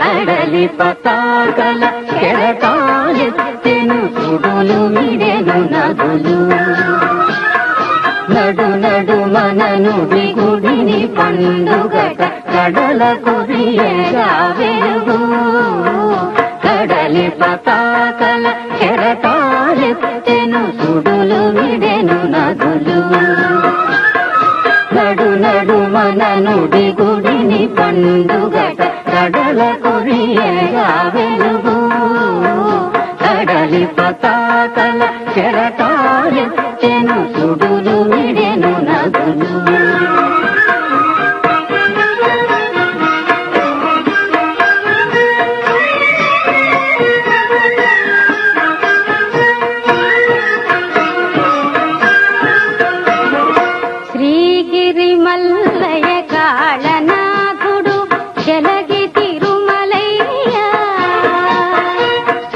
కడలి పతాకల కెరటాలెత్తెను సుడులు మిడెను నదులు. నడు నడు మన నుడి గుడిని పండుగట కడల కురియగా కడలి పతాకల కెరటాలెత్తెను సుడులు విడెను నదులు. నడు నడు మన నుడి గుడిని పండుగట కడల కొరియగా వెలుగు కడలి పతాకల చెరటాలెత్తెను సుడులు మిడెను నగును.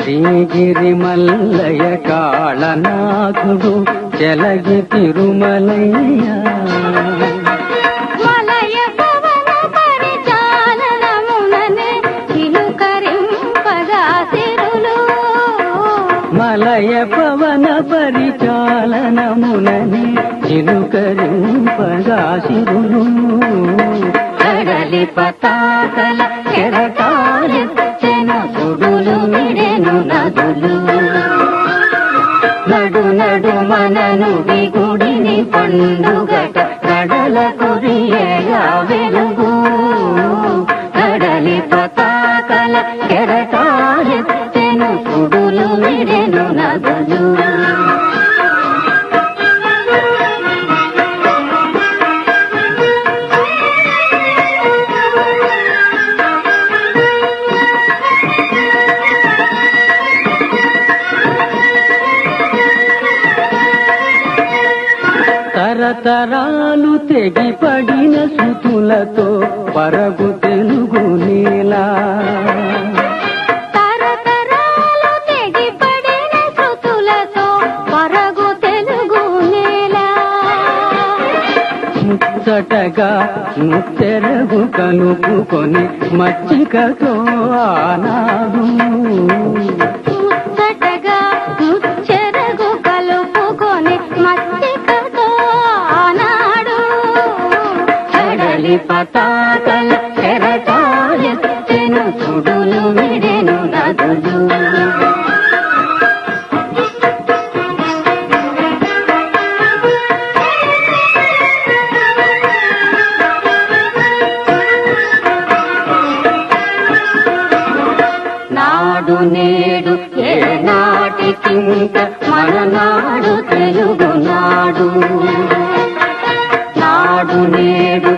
శ్రీగిరి మల్లయ కాళనాథుడు జలగి తిరుమలయ్య. మలయ పవన పరిచాలనముననే చిలుకరింపగా సిరులు మలయ పవన పరిచాలనమునని చిలుకరింపగా శిరులు కడలి పతాకల మనను విగుడిని పండుగట కడల కొరియగా వెలుగు. తరతరాలు తెగిపడిన పరగు తెలుగు నీలా. శృతులతో పరగు తెలుగు నేల. ముచ్చటగా ముత్తెరగు కలుపుకొని మచ్చికతో ఆనాడు కడలి పతాకల చెరటాలెత్తెను చుడులు మిడెను నదులు. నాడు నేడు ఏ నాటికింత మన నాడు తెలుగు నాడు. నాడు నేడు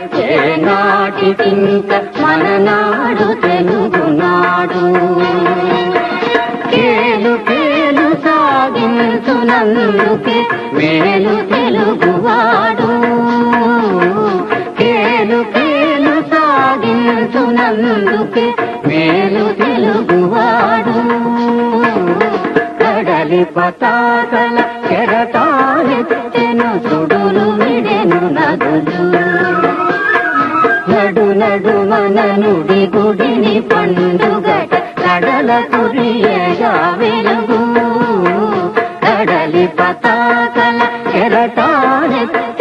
నాటికింత మన నాడు తెలుగు నాడు. కేలు కేలు సాగించునందుకే మేలు తెలుగువాడు. కేలు కేలు సాగించునందుకే మేలు తెలుగువాడు. కడలి పతాకల కెరటాలెత్తెను నడు నడు మన నుడి గుడిని పండుగట కడల కురియగా వెలుగు. కడలి పతాకల కెరటాలెత్తెను